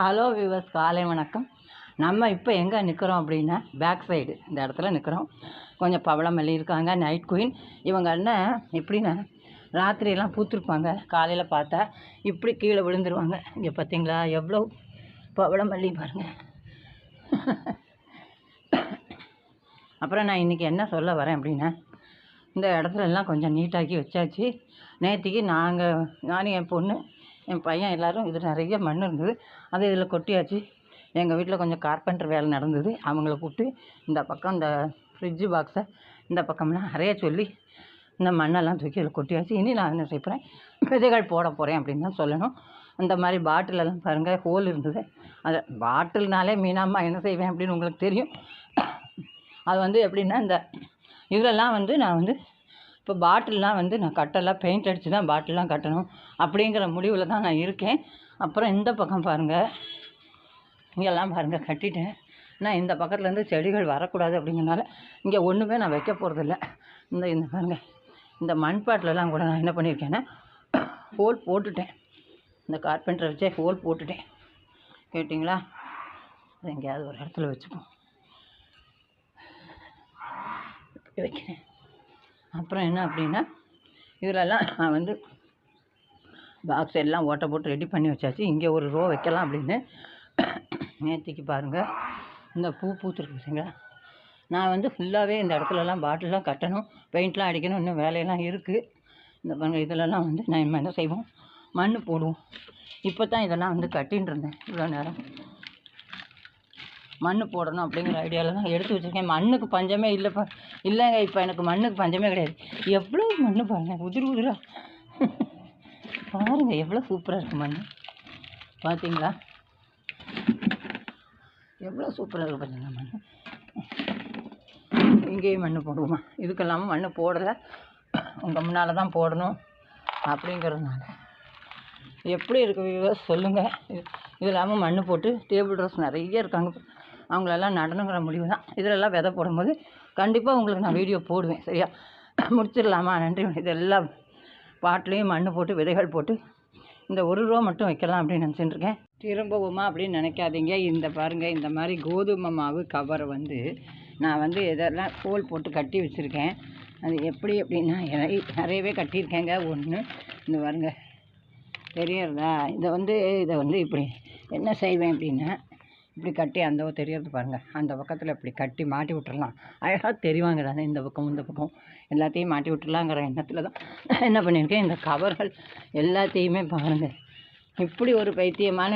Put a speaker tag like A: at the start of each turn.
A: Hello viewers காலை வணக்கம். நம்ம இப்போ எங்கே நிற்கிறோம் அப்படின்னா பேக் சைடு இந்த இடத்துல நிற்கிறோம் கொஞ்சம் பவளமல்லி இருக்காங்க நைட் குயின் இவங்க அண்ணன் எப்படின்னா ராத்திரியெல்லாம் பூத்துருப்பாங்க. காலையில் பார்த்தா இப்படி கீழே விழுந்துருவாங்க. இங்கே பார்த்தீங்களா எவ்வளோ பவளமல்லி பாருங்கள் அப்புறம் நான் இன்றைக்கி என்ன சொல்ல வரேன் அப்படின்னா இந்த இடத்துல எல்லாம் கொஞ்சம் நீட்டாக்கி வச்சாச்சு. நேற்றுக்கு நாங்கள் நானும் என் பொண்ணு என் பையன் எல்லோரும் இது நிறைய மண் இருந்தது. அதை இதில் கொட்டியாச்சு. எங்கள் வீட்டில் கொஞ்சம் கார்பெண்டர் வேலை நடந்தது. அவங்கள கூப்பிட்டு இந்த பக்கம் இந்த ஃப்ரிட்ஜு பாக்ஸை இந்த பக்கம்லாம் அறைய சொல்லி இந்த மண்ணெல்லாம் தூக்கி அதில் கொட்டியாச்சு. இனி நான் என்ன செய்யப்போகிறேன் விதைகள் போட போகிறேன் அப்படின்னு தான் சொல்லணும். அந்த மாதிரி பாட்டிலெல்லாம் பாருங்கள் ஹோல் இருந்தது. அதை பாட்டில்னாலே மீனாம்மா என்ன செய்வேன் அப்படின்னு உங்களுக்கு தெரியும். அது வந்து எப்படின்னா இந்த இதெல்லாம் வந்து நான் வந்து இப்போ பாட்டில்லாம் வந்து நான் கட்டலாம் பெயிண்ட் அடித்து தான் பாட்டிலெலாம் கட்டணும் அப்படிங்கிற முடிவில் தான் நான் இருக்கேன். அப்புறம் இந்த பக்கம் பாருங்கள் இங்கெல்லாம் பாருங்கள் கட்டிட்டேன். நான் இந்த பக்கத்துலேருந்து செடிகள் வரக்கூடாது அப்படிங்கிறனால இங்கே ஒன்றுமே நான் வைக்க போகிறதில்ல இந்த இந்த பாருங்கள் இந்த மண்பாட்டிலலாம் கூட நான் என்ன பண்ணியிருக்கேன்னா ஹோல் போட்டுட்டேன். இந்த கார்பெண்டரை வச்சே ஹோல் போட்டுட்டேன். கேட்டிங்களா? எங்கேயாவது ஒரு இடத்துல வச்சுப்போம். வைக்கிறேன். அப்புறம் என்ன அப்படின்னா இதிலெல்லாம் நான் வந்து பாக்ஸ் எல்லாம் ஓட்டை போட்டு ரெடி பண்ணி வச்சாச்சு. இங்கே ஒரு ரோ வைக்கலாம் அப்படின்னு. நேற்றுக்கு பாருங்கள் இந்த பூ பூத்துருக்கு பார்த்தீங்களா நான் வந்து ஃபுல்லாகவே இந்த இடத்துலலாம் பாட்டிலெலாம் கட்டணும் பெயிண்ட்லாம் அடிக்கணும் இன்னும் வேலையெல்லாம் இருக்குது இந்த பாருங்கள் இதிலெல்லாம் வந்து நான் என்ன செய்வோம்? மண் போடுவோம். இப்போ தான் இதெல்லாம் வந்து கட்டின்னு இருந்தேன். இவ்வளோ நேரம். மண் போடணும் அப்படிங்கிற ஐடியாவில் தான் எடுத்து வச்சுருக்கேன். மண்ணுக்கு பஞ்சமே இல்லைப்பா. இல்லைங்க இப்போ எனக்கு மண்ணுக்கு பஞ்சமே கிடையாது. எவ்வளோ மண் பாருங்க உதிர் உதிரா. பாருங்க எவ்வளோ சூப்பராக இருக்குது மண் பார்த்தீங்களா எவ்வளோ சூப்பராக இருக்குது பார்த்தீங்களா மண் இங்கேயும் மண் போடுவோமா. இதுக்கெல்லாமல் மண் போடலை. உங்கள் முன்னால் தான் போடணும் அப்படிங்கிறதுனால. எப்படி இருக்கு வியூவர்ஸ் சொல்லுங்கள் இது இது இல்லாமல் மண் போட்டு டேபிள் ரோஸ் நிறைய இருக்காங்க. அவங்களெல்லாம் நடனங்கிற முடிவு தான் இதிலெல்லாம் விதை போடும்போது கண்டிப்பாக உங்களுக்கு நான் வீடியோ போடுவேன் சரியா? முடிச்சிடலாமா? நன்றி. இதெல்லாம் பாட்டிலையும் மண் போட்டு விதைகள் போட்டு இந்த ஒரு ரூபா மட்டும் வைக்கலாம் அப்படின்னு நினச்சிட்டு இருக்கேன். திரும்பவுமா அப்படின்னு நினைக்காதீங்க. இந்த பாருங்கள் இந்த மாதிரி கோதுமை மாவு கவரை வந்து நான் வந்து இதெல்லாம் கோல் போட்டு கட்டி வச்சுருக்கேன். அது எப்படி அப்படின்னா நிறைய நிறையவே கட்டியிருக்கேங்க. ஒன்று இந்த பாருங்க தெரியறதா? இதை வந்து இதை வந்து இப்படி என்ன செய்வேன் அப்படின்னா இப்படி கட்டி அந்த பக்கம் தெரியறது பாருங்கள் அந்த பக்கத்தில் இப்படி கட்டி மாட்டி விட்டுறலாம். அழகாக தெரிவாங்க தானே இந்த பக்கம் இந்த பக்கம். எல்லாத்தையும் மாட்டி விட்டுறலாங்கிற எண்ணத்தில் தான் என்ன பண்ணியிருக்கேன்? இந்த கவர்கள் எல்லாத்தையுமே பாருங்கள் இப்படி ஒரு பைத்தியமான